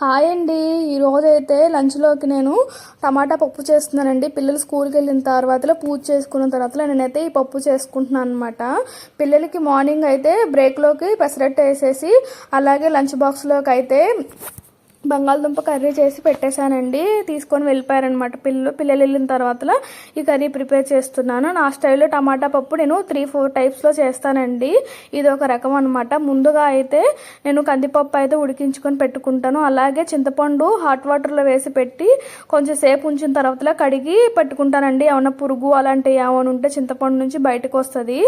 Hi అండి. ఈరోజు అయితే లంచ్లోకి నేను టమాటా పప్పు చేస్తున్నానండి. పిల్లలు స్కూల్కి వెళ్ళిన తర్వాత పూజ చేసుకున్న తర్వాత నేనైతే ఈ పప్పు చేసుకుంటున్నాను అనమాట పిల్లలకి మార్నింగ్ అయితే బ్రేక్లోకి పెసరట్టు వేసేసి అలాగే లంచ్ బాక్స్లోకి అయితే బంగాళదుంప కర్రీ చేసి పెట్టేశానండి. తీసుకొని వెళ్ళిపోయారనమాట పిల్లలు పిల్లలు వెళ్ళిన తర్వాత ఈ కర్రీ ప్రిపేర్ చేస్తున్నాను. నా స్టైల్లో టమాటా పప్పు నేను త్రీ ఫోర్ టైప్స్లో చేస్తానండి. ఇది ఒక రకం అనమాట ముందుగా అయితే నేను కందిపప్పు అయితే ఉడికించుకొని పెట్టుకుంటాను. అలాగే చింతపండు హాట్ వాటర్లో వేసి పెట్టి కొంచెం సేపు ఉంచిన తర్వాత కడిగి పెట్టుకుంటానండి. ఏమైనా పురుగు అలాంటివి ఏమైనా ఉంటే చింతపండు నుంచి బయటకు వస్తుంది.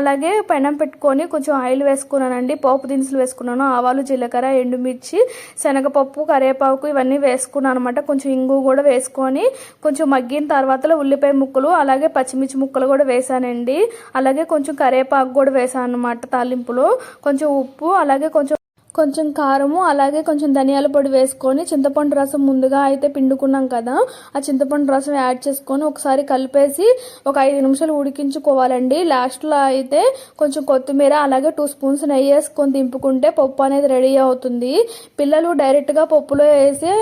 అలాగే పెనం పెట్టుకొని కొంచెం ఆయిల్ వేసుకున్నానండి. పోపు దినుసులు వేసుకున్నాను. ఆవాలు జీలకర్ర ఎండుమిర్చి శనగపప్పు ఉప్పు కరివేపాకు ఇవన్నీ వేసుకున్నాను అనమాట కొంచెం ఇంగు కూడా వేసుకొని కొంచెం మగ్గిన తర్వాత ఉల్లిపాయ ముక్కలు అలాగే పచ్చిమిర్చి ముక్కలు కూడా వేసానండి. అలాగే కొంచెం కరివేపాకు కూడా వేసాను అనమాట తాలింపులో. కొంచెం ఉప్పు అలాగే కొంచెం కొంచెం కారము అలాగే కొంచెం ధనియాల పొడి వేసుకొని చింతపండు రసం ముందుగా అయితే పిండుకున్నాం కదా ఆ చింతపండు రసం యాడ్ చేసుకొని ఒకసారి కలిపేసి ఒక ఐదు నిమిషాలు ఉడికించుకోవాలండి. లాస్ట్లో అయితే కొంచెం కొత్తిమీర అలాగే టూ స్పూన్స్ నెయ్యి వేసుకొని దింపుకుంటే పప్పు అనేది రెడీ అవుతుంది. పిల్లలు డైరెక్ట్గా పప్పులో వేసి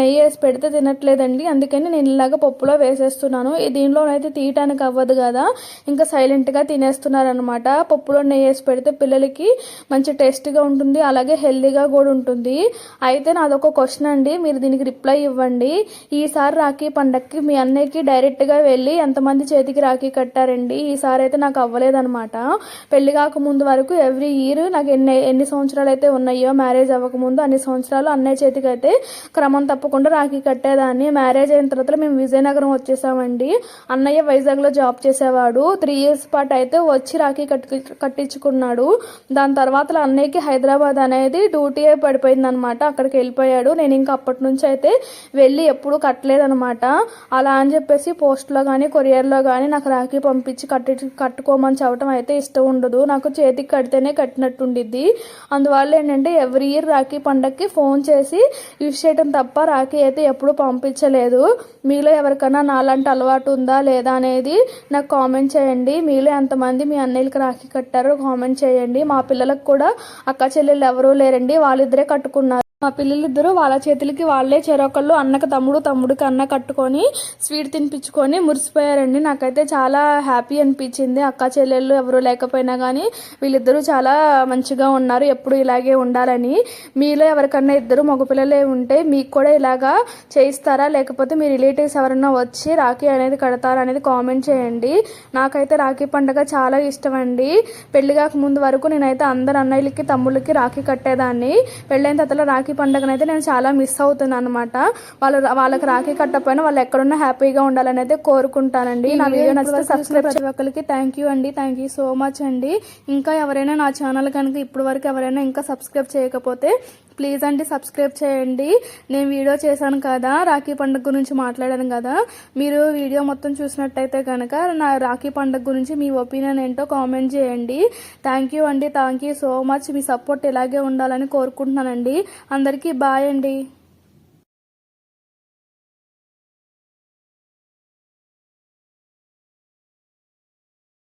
నెయ్యి వేసి పెడితే తినట్లేదండి. అందుకని నేను ఇలాగ పప్పులో వేసేస్తున్నాను. దీనిలోనైతే తీయటానికి అవ్వదు కదా ఇంకా సైలెంట్గా తినేస్తున్నారనమాట పప్పులో నెయ్యి వేసి పెడితే పిల్లలకి మంచి టేస్ట్గా ఉంటుంది. అలాగే హెల్దీగా కూడా ఉంటుంది. అయితే నాదొక క్వశ్చన్ అండి. మీరు దీనికి రిప్లై ఇవ్వండి. ఈసారి రాఖీ పండక్కి మీ అన్నయ్యకి డైరెక్ట్గా వెళ్ళి ఎంతమంది చేతికి రాఖీ కట్టారండి? ఈసారి అయితే నాకు అవ్వలేదన్నమాట. పెళ్ళి కాకముందు వరకు ఎవ్రీ ఇయర్ నాకు ఎన్ని ఎన్ని సంవత్సరాలు అయితే ఉన్నాయో మ్యారేజ్ అవ్వకముందు అన్ని సంవత్సరాలు అన్నయ్య చేతికి అయితే క్రమం తప్పకుండా రాఖీ కట్టేదాన్ని. మ్యారేజ్ అయిన తర్వాత మేము విజయనగరం వచ్చేసామండి. అన్నయ్య వైజాగ్లో జాబ్ చేసేవాడు. త్రీ ఇయర్స్ పాటు అయితే వచ్చి రాఖీ కట్టి కట్టించుకున్నాడు. దాని తర్వాత అన్నయ్యకి హైదరాబాద్ అనే అనేది డ్యూటీ పడిపోయింది అనమాట అక్కడికి వెళ్ళిపోయాడు. నేను ఇంకా అప్పటి నుంచి అయితే వెళ్ళి ఎప్పుడు కట్టలేదనమాట. అలా అని చెప్పేసి పోస్ట్లో కానీ కొరియర్లో కానీ నాకు రాఖీ పంపించి కట్టి కట్టుకోమని చెప్పడం అయితే ఇష్టం ఉండదు. నాకు చేతికి కడితేనే కట్టినట్టుండిద్ది. అందువల్ల ఏంటంటే ఎవ్రీ ఇయర్ రాఖీ పండగకి ఫోన్ చేసి యూస్ చేయడం తప్ప రాఖీ అయితే ఎప్పుడు పంపించలేదు. మీలో ఎవరికైనా నాలాంటి అలవాటు ఉందా లేదా అనేది నాకు కామెంట్ చేయండి. మీలో ఎంతమంది మీ అన్నయ్యలకు రాఖీ కట్టారో కామెంట్ చేయండి. మా పిల్లలకు కూడా అక్క చెల్లెళ్ళు ఎవరూ లేరండి వాళ్ళిద్దరే కట్టుకున్నారు. మా పిల్లలిద్దరూ వాళ్ళ చేతులకి వాళ్ళే చెరొకళ్ళు అన్నకు తమ్ముడు తమ్ముడికి అన్న కట్టుకొని స్వీట్ తినిపించుకొని మురిసిపోయారండి. నాకైతే చాలా హ్యాపీ అనిపించింది. అక్క చెల్లెళ్ళు ఎవరు లేకపోయినా కానీ వీళ్ళిద్దరూ చాలా మంచిగా ఉన్నారు. ఎప్పుడు ఇలాగే ఉండాలని. మీలో ఎవరికన్నా ఇద్దరు మగపిల్లలే ఉంటే మీకు కూడా ఇలాగా చేయిస్తారా? లేకపోతే మీ రిలేటివ్స్ ఎవరన్నా వచ్చి రాఖీ అనేది కడతారా అనేది కామెంట్ చేయండి. నాకైతే రాఖీ పండుగ చాలా ఇష్టం అండి పెళ్ళి కాక ముందు వరకు నేనైతే అందరు అన్నయ్యలకి తమ్ముళ్ళకి రాఖీ కట్టేదాన్ని. పెళ్ళైన తర్వాత రాఖీ పండుగనైతే నేను చాలా మిస్ అవుతున్నాను అనమాట వాళ్ళు వాళ్ళకి రాఖీ కట్టకపోయినా వాళ్ళు ఎక్కడున్నా హ్యాపీగా ఉండాలని అయితే కోరుకుంటానండి. నా వీడియో నచ్చితే సబ్స్క్రైబ్ ప్రతి ఒక్కరికి థ్యాంక్ యూ అండి. థ్యాంక్ యూ సో మచ్ అండి. ఇంకా ఎవరైనా నా ఛానల్ కనుక ఇప్పటి వరకు ఎవరైనా ఇంకా సబ్స్క్రైబ్ చేయకపోతే ప్లీజ్ అండి సబ్స్క్రైబ్ చేయండి. నేను వీడియో చేశాను కదా రాఖీ పండుగ గురించి మాట్లాడాను కదా. మీరు వీడియో మొత్తం చూసినట్టయితే కనుక నా రాఖీ పండుగ గురించి మీ ఒపీనియన్ ఏంటో కామెంట్ చేయండి. థ్యాంక్ యూ అండి. థ్యాంక్ యూ సో మచ్ మీ సపోర్ట్ ఇలాగే ఉండాలని కోరుకుంటున్నానండి. అందరికీ బాయ్ అండి.